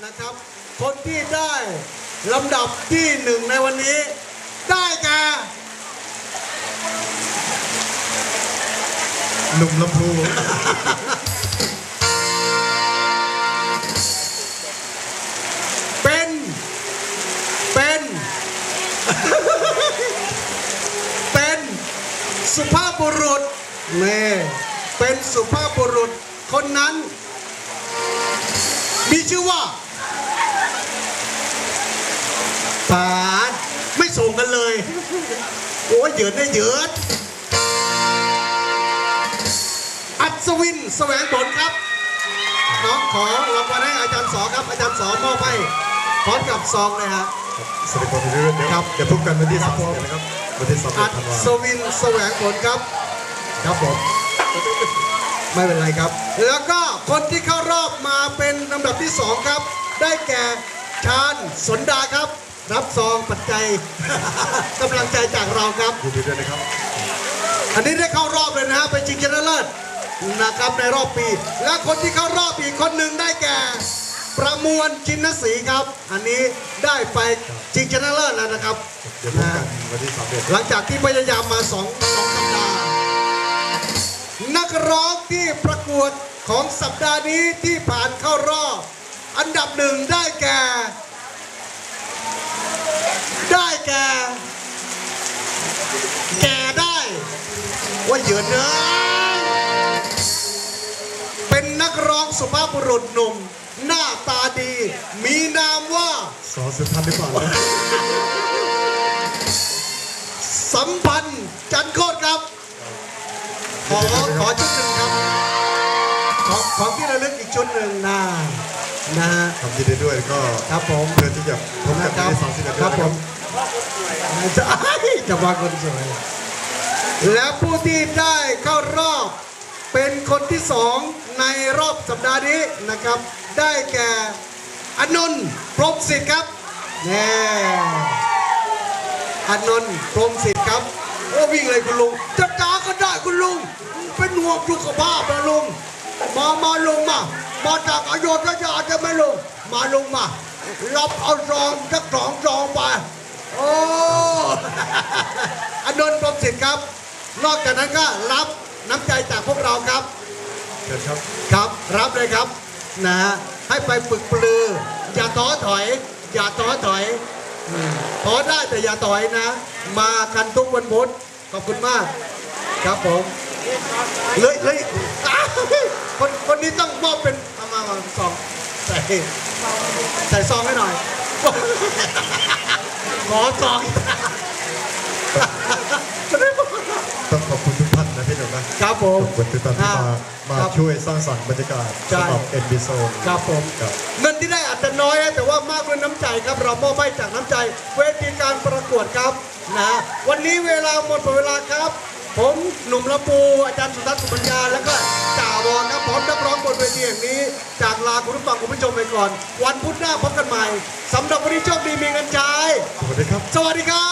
นะครับ คนที่ได้ลำดับที่หนึ่งในวันนี้ ได้แก่หนุ่มลำพูเป็น เป็น เป็นสุภาพบุรุษเน่เป็นสุภาพบุรุษคนนั้น มีชื่อว่าปานไม่ส่งกันเลย โอ้ยเหยินได้เหยินอัศวินแสวงผลครับ น้องขอรางวัลให้อาจารย์สอครับ อาจารย์สอมอบให้พร้อมกับซองเลยฮะสวัสดีครับเดี๋ยวเดี๋ยวครับเดี๋ยวพบกันวันที่ครัสาบมผมสิบนะครับวันที่สามสิอับธันวาศวินแสวงผลครับ ครับผม ไม่เป็นไรครับ แล้วก็คนที่เข้ารอบมาเป็นลำดับที่สองครับ ได้แก่ชาญสนดาครับ รับซองปัจจัย กำลังใจจากเราครับ ยินดีด้วยนะครับ อันนี้ได้เข้ารอบเลยนะฮะไปชิงชนะเลิศนะครับในรอบปี และคนที่เข้ารอบอีกคนหนึ่งได้แก่ ประมวลชินศรีครับ อันนี้ได้ไปชิงชนะเลิศแล้วนะครับเดี๋ยวพบกันวันที่สามสิบหลังจากที่พยายามมาสองสอง วดของสัปดาห์นี้ที่ผ่านเข้ารอบ อันดับหนึ่งได้แก่ ได้แก่ แก่ได้ว่าเหยินเนยเป็นนักร้องสุภาพบุรุษหนุ่ม หน้าตาดี มีนามว่าสอสุดทันหรือเปล่านะสัมพันธ์จันโคตรครับ ขอขอชุดหนึ่งครับ ขอของที่ระลึกอีกชุดหนึ่งนะนะฮะทำยินดีด้วยก็ครับผมเพื่อที่จะพบกันนะควันรับที่สามสิบเอ็ดครับนะผครัมบจะจะว่าคนสวยและผู้ที่ได้เข้ารอบเป็นคนที่สองในรอบสัปดาห์นี้นะครับ ได้แก่อนนท์พรหมสิทธิ์ครับแน่อนนท์พรหมสิทธิ์ครับโอ้วิ่งเลยคุณลุงจะจ้าก็ได้คุณลุงเป็นห่วงสุขภาพนะลุง มามาลุงมา มาจากอโยธยาจะไหมลุงมาลุงมา รับเอาซองสักสองซองไป โอ้อนนท์พรหมสิทธิ์ครับ นอกจากนั้นก็รับน้ำใจจากพวกเราครับเชิญครับ ครับ รับเลยครับ นะฮะ ให้ไปฝึกปลือ อย่าท้อถอย อย่าท้อถอยอืมท้อได้แต่อย่าถอยนะ มากันทุกวันพุธ ขอบคุณมาก ครับผม เลยเลยอ้าวคนคนนี้ต้องมอบเป็นเอามามาซองใส่ใส่ซองให้หน่อยขอซองต้องขอบคุณทุกท่านนะพี่หนุ่มนะครับผมขอบคุณทุกท่านที่มามาครับช่วยสร้างสรรค์บรรยากาศใช่สำหรับเอ็นบีโซนครับผมครับเงินที่ได้อาจจะน้อยนะแต่ว่ามากด้วยน้ำใจครับ เรามอบให้จากน้ำใจ เวทีการประกวดครับนะวันนี้เวลาหมดหมดเวลาครับ ผมหนุ่มละปูอาจารย์สุทัศน์สุปัญญาแล้วก็จ่าวอนครับพร้อมนักร้องบนเวทีแห่งนี้ จากลาคุณผู้ฟังคุณผู้ชมไปก่อน วันพุธหน้าพบกันใหม่สำหรับวันนี้โชคดีมีเงินใช้สวัสดีครับสวัสดีครับ